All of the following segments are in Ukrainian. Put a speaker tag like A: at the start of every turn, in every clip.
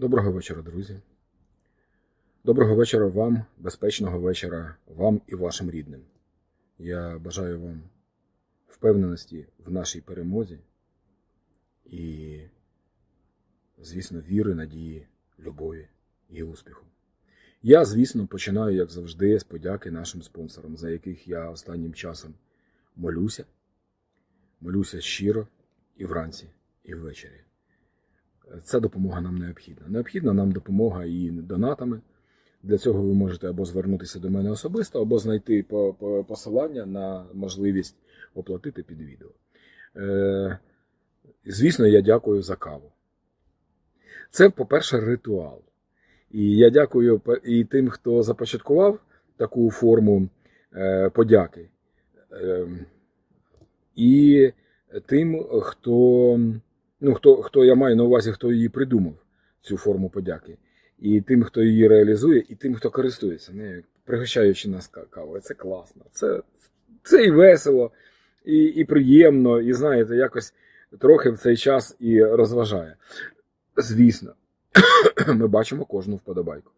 A: Доброго вечора, друзі. Доброго вечора вам, безпечного вечора вам і вашим рідним. Я бажаю вам впевненості в нашій перемозі і, звісно, віри, надії, любові і успіху. Я, звісно, починаю, як завжди, з подяки нашим спонсорам, за яких я останнім часом молюся. Молюся щиро і вранці, і ввечері. Ця допомога нам необхідна. Необхідна нам допомога і донатами. Для цього ви можете або звернутися до мене особисто, або знайти по- по- посилання на можливість оплатити під відео. Е, звісно, я дякую за каву. Це, по-перше, ритуал. І я дякую і тим, хто започаткував таку форму е, подяки, е, і тим, хто ну, хто, хто я маю на увазі, хто її придумав, цю форму подяки, і тим, хто її реалізує, і тим, хто користується нею, пригощаючи нас ка- кавою. Це класно. Це, це і весело, і, і приємно, і знаєте, якось трохи в цей час і розважає. Звісно, ми бачимо кожну вподобайку.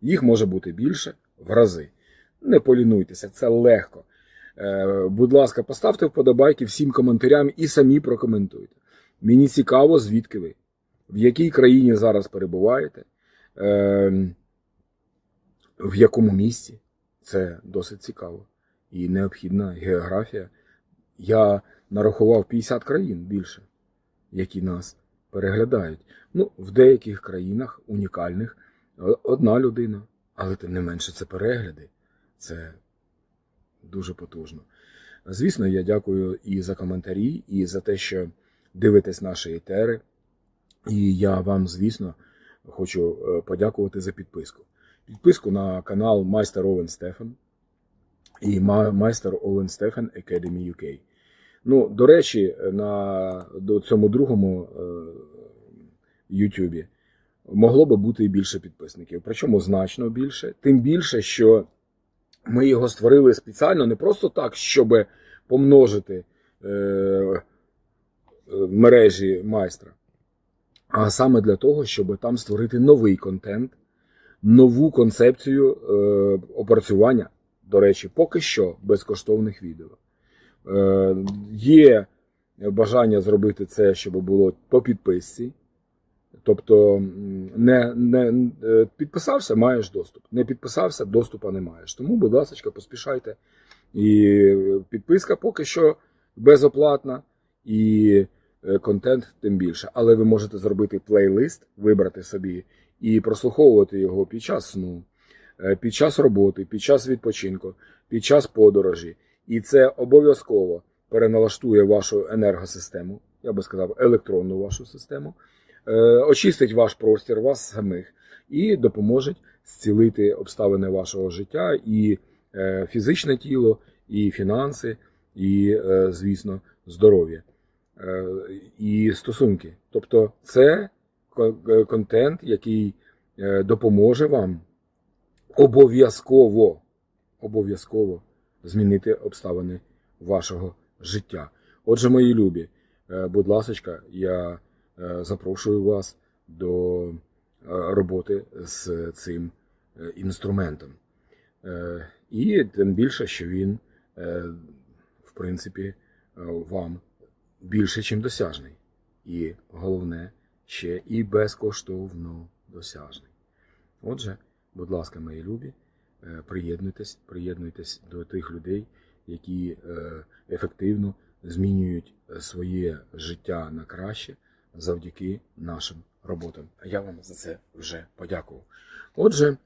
A: Їх може бути більше в рази. Не полінуйтеся, це легко. Е, Будь ласка, поставте вподобайки всім коментарям і самі прокоментуйте. Мені цікаво, звідки ви, в якій країні зараз перебуваєте, е, в якому місці. Це досить цікаво. І необхідна географія. Я нарахував 50 країн більше, які нас переглядають. Ну, в деяких країнах унікальних одна людина, але тим не менше це перегляди. Це дуже потужно. Звісно, я дякую і за коментарі, і за те, що дивитесь наші етери. І я вам, звісно, хочу е, подякувати за підписку. Підписку на канал Майстер Овен Стефан і Майстер Овен Стефан Academy UK. Ну, до речі, на до цьому другому е, Ютубі могло би бути і більше підписників, причому значно більше. Тим більше, що ми його створили спеціально не просто так, щоб помножити е, е, мережі майстра, а саме для того, щоб там створити новий контент, нову концепцію е, опрацювання, до речі, поки що безкоштовних відео. Е, є бажання зробити це, щоб було по підписці. Тобто не, не е, підписався, маєш доступ. Не підписався, доступу не маєш. Тому, будь ласка, поспішайте. І підписка поки що безоплатна, і е, контент тим більше. Але ви можете зробити плейлист, вибрати собі і прослуховувати його під час сну, е, під час роботи, під час відпочинку, під час подорожі. І це обов'язково переналаштує вашу енергосистему, я би сказав, електронну вашу систему очистить ваш простір, вас самих і допоможе зцілити обставини вашого життя, і е, фізичне тіло, і фінанси, і, е, звісно, здоров'я е, і стосунки. Тобто, це е, контент, який е, допоможе вам обов'язково, обов'язково змінити обставини вашого життя. Отже, мої любі, е, будь ласка, я е, запрошую вас до е, роботи з цим е, інструментом. Е, І тим більше, що він, е, в принципі, е, вам більше, чим досяжний. І головне, ще і безкоштовно досяжний. Отже, будь ласка, мої любі, е, приєднуйтесь, приєднуйтесь до тих людей, які е, ефективно змінюють е, своє життя на краще завдяки нашим роботам. А я вам за це вже подякував. Отже,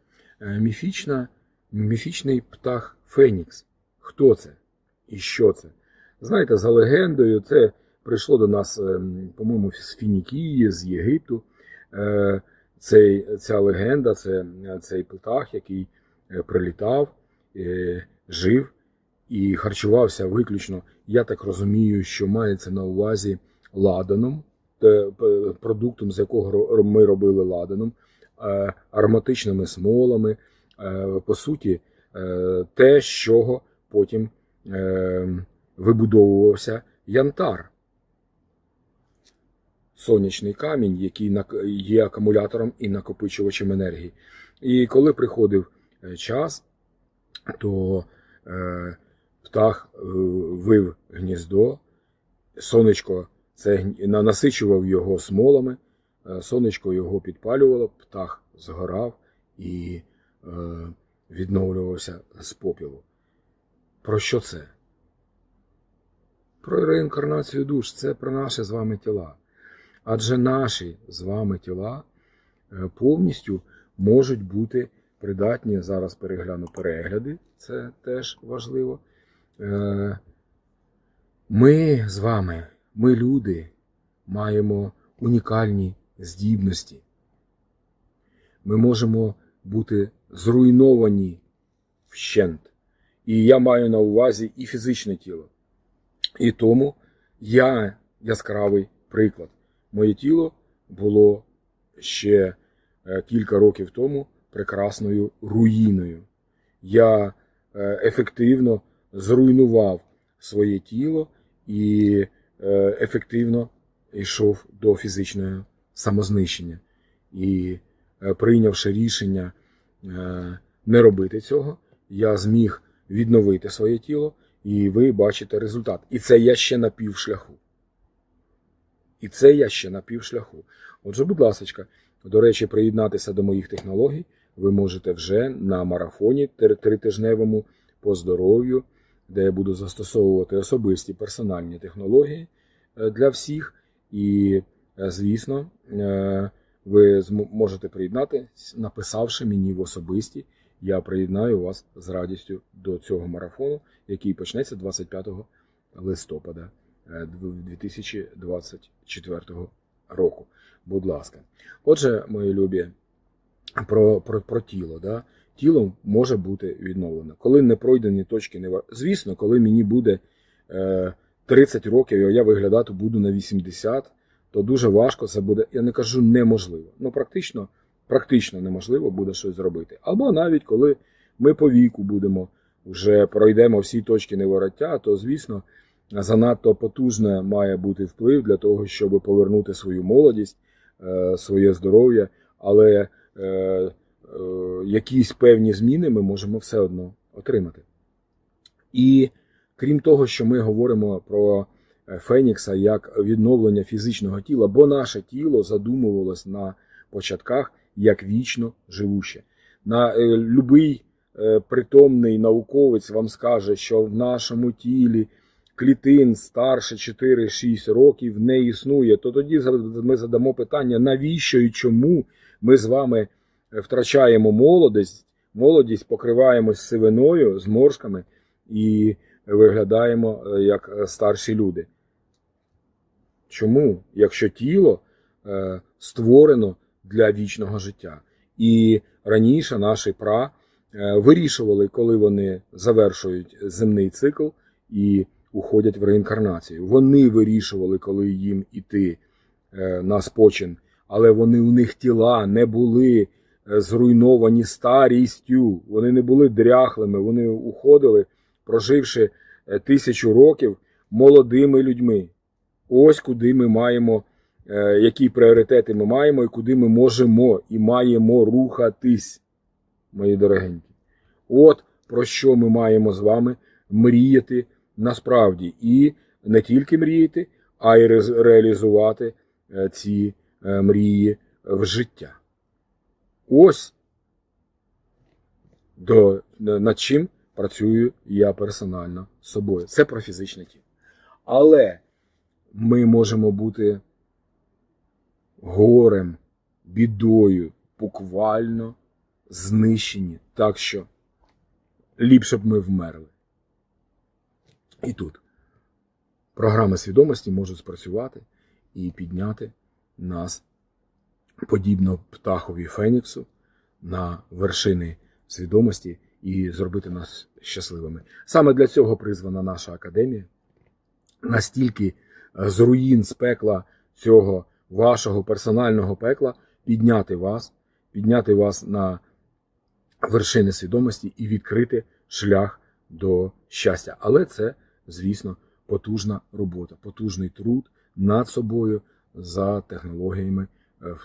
A: е, міфічна, міфічний птах Фенікс. Хто це і що це? Знаєте, за легендою, це прийшло до нас, ем, по-моєму, з Фінікії, з Єгипту. Е, Цей, ця легенда, це е, цей птах, який е, прилітав, е, жив і харчувався виключно, я так розумію, що мається на увазі ладаном, продуктом, з якого ми робили ладаном, е, ароматичними смолами, е, по суті, е, те, з чого потім е, вибудовувався янтар. сонячний камінь, який є акумулятором і накопичувачем енергії. І коли приходив е, час, то е, птах е, вив гніздо, сонечко це насичував його смолами, е, сонечко його підпалювало, птах згорав і е, відновлювався з попілу. Про що це? Про реінкарнацію душ, це про наші з вами тіла. Адже наші з вами тіла е, повністю можуть бути придатні. Зараз перегляну перегляди, це теж важливо. Ми з вами, ми люди, маємо унікальні здібності. Ми можемо бути зруйновані вщент. І я маю на увазі і фізичне тіло. І тому я яскравий приклад. Моє тіло було ще е, кілька років тому прекрасною руїною. Я е, ефективно зруйнував своє тіло і ефективно йшов до фізичного самознищення. І е, прийнявши рішення е, не робити цього, я зміг відновити своє тіло, і ви бачите результат. І це я ще на півшляху. І це я ще на півшляху. Отже, будь ласка, до речі, приєднатися до моїх технологій ви можете вже на марафоні тритижневому по здоров'ю, де я буду застосовувати особисті персональні технології е, для всіх. І, е, звісно, е, ви можете приєднати, написавши мені в особисті. Я приєднаю вас з радістю до цього марафону, який почнеться 25 листопада е, 2024 року. Будь ласка. Отже, мої любі, про, про, про тіло. Да? Тіло може бути відновлено. Коли не пройдені точки не Звісно, коли мені буде е, 30 років, і я виглядати буду на 80, то дуже важко це буде. Я не кажу неможливо. Ну, практично, практично неможливо буде щось зробити. Або навіть коли ми по віку будемо вже пройдемо всі точки невороття, то звісно занадто потужне має бути вплив для того, щоб повернути свою молодість, е, своє здоров'я, але е, е, якісь певні зміни ми можемо все одно отримати. І крім того, що ми говоримо про е, Фенікса як відновлення фізичного тіла, бо наше тіло задумувалось на початках як вічно живуще. На е, любий е, притомний науковець вам скаже, що в нашому тілі клітин старше 4-6 років не існує, то тоді ми задамо питання, навіщо і чому ми з вами втрачаємо молодість, молодість покриваємось сивиною, зморшками і виглядаємо е, як е, старші люди. Чому? Якщо тіло е, створено для вічного життя. І раніше наші пра вирішували, коли вони завершують земний цикл і уходять в реінкарнацію. Вони вирішували, коли їм іти на спочин, але вони у них тіла не були зруйновані старістю, вони не були дряхлими, вони уходили, проживши е, тисячу років молодими людьми. Ось куди ми маємо, е, які пріоритети ми маємо і куди ми можемо і маємо рухатись, мої дорогенькі. От про що ми маємо з вами мріяти насправді. І не тільки мріяти, а й реалізувати е, ці е, мрії в життя. Ось до, над чим працюю я персонально з собою. Це про фізичне тіло. Але ми можемо бути горем, бідою, буквально знищені. Так що ліпше б ми вмерли. І тут програми свідомості можуть спрацювати і підняти нас, подібно птахові Феніксу, на вершини свідомості і зробити нас щасливими. Саме для цього призвана наша академія. Настільки е, з руїн з пекла цього вашого персонального пекла підняти вас, підняти вас на вершини свідомості і відкрити шлях до щастя. Але це, звісно, потужна робота, потужний труд над собою, за технологіями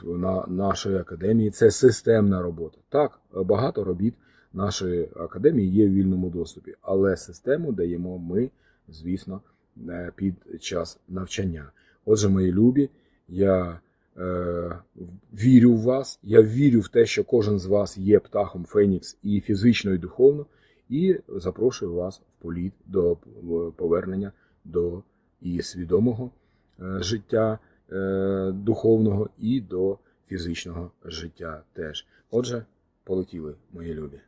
A: на нашої академії. Це системна робота. Так, багато робіт нашої академії є в вільному доступі, але систему даємо ми, звісно, е, під час навчання. Отже, мої любі, я е, вірю в вас, я вірю в те, що кожен з вас є птахом Фенікс і фізично, і духовно, і запрошую вас в політ до е, повернення до і свідомого е, життя е, духовного, і до фізичного життя теж. Отже, полетіли, мої любі.